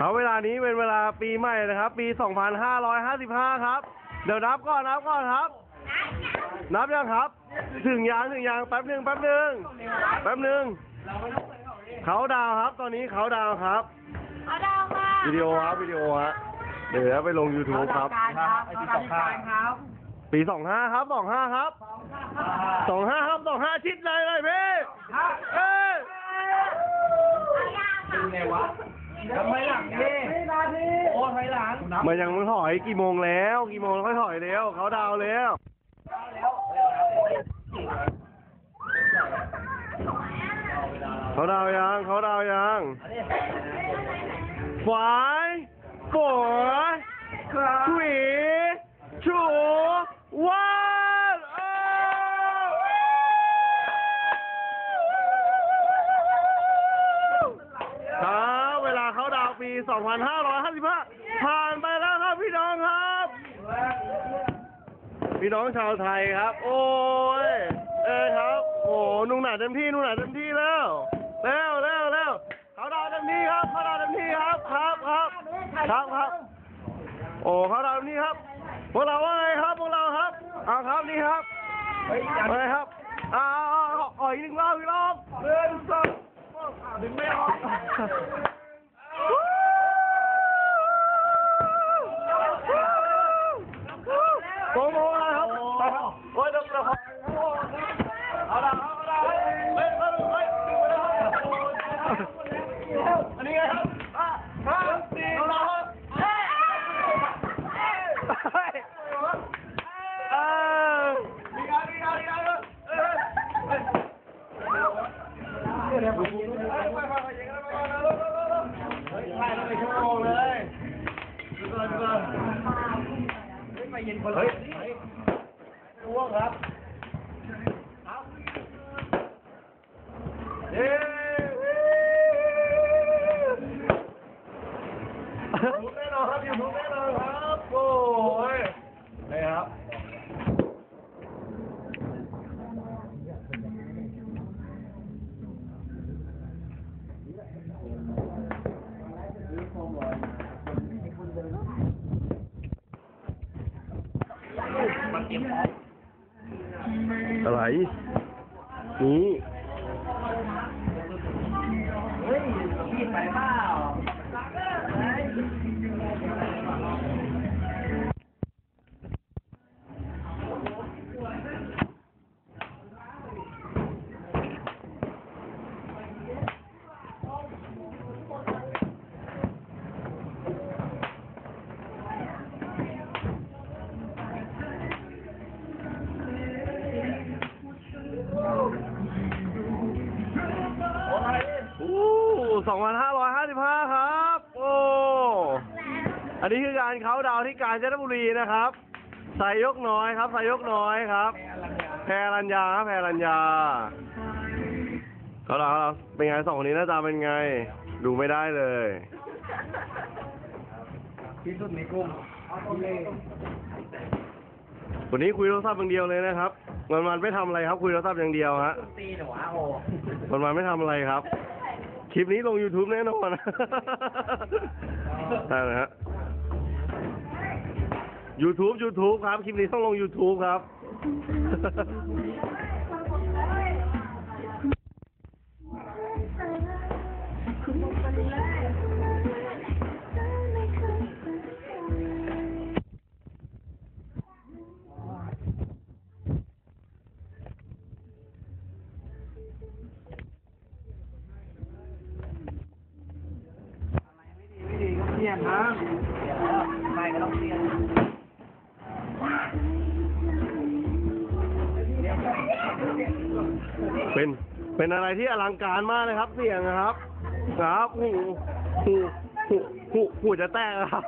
เอาเวลานี้เป็นเวลาปีใหม่นะครับ ปี 2555 ครับ เดี๋ยวนับก่อนนับก่อนครับ นับยังครับ ถึงยางถึงยางแป๊บหนึ่งแป๊บหนึ่งแป๊บหนึ่งเขาดาวครับ ตอนนี้เขาดาวครับเอาดาวค่ะวิดีโอครับวิดีโอฮะเดี๋ยวไปลง YouTube ครับครับไอ้ที่สองข้างครับปี25ครับ25ครับ25ครับ25ชิดเลยเลยพี่เอ้ย ทำไมหลังดิโอ้ถอยหลังมันยังไม่ถอยกี่โมงแล้ว กี่โมงแล้วค่อยถอยแล้วเขาดาวแล้วเขาดาวยังเขาดาวยังฝายฝอยทวีชูวัน 2555 ผ่านไปแล้วครับพี่น้องครับ พี่น้องชาวไทยครับ โอ้ย เอ้ยครับ โอ้นุ่งหนาเต็มที่นุ่งหนาเต็มที่แล้วแล้วแล้วแล้วเขาดาวเต็มที่ครับเขาดาวเต็มที่ครับครับครับครับครับ โอ้เขาดาวเต็มที่ครับพวกเราว่าไงครับพวกเราครับเอาครับนี่ครับว่าไงครับอ้าวอ่อยอีกหนึ่งรอบอีกรอบเดินสองดึงไม่ออก เอะไ2555 ครับ โอ้ อันนี้คือการเขาดาวที่กาญจนบุรีนะครับใส่ยกน้อยครับใส่ยกน้อยครับ แพรัญญาครับแพรัญญาเขาเราเป็นไงสองคนนี้หน้าตาเป็นไง ดูไม่ได้เลยที่สุดในกลุ่มวันนี้คุยโทรศัพท์อย่างเดียวเลยนะครับวันวันไม่ทำอะไรครับ คุยโทรศัพท์อย่างเดียวฮะมันวันไม่ทำอะไรครับ คลิปนี้ลง YouTube แน่นอนใช่นะฮะ YouTube YouTube ครับ คลิปนี้ต้องลง YouTube ครับ ไม่ก็ต้องเรียนเป็นเป็นอะไรที่อลังการมากเลยครับ เสียงนะครับ ครับหูหูหูหูหูจะแตกครับ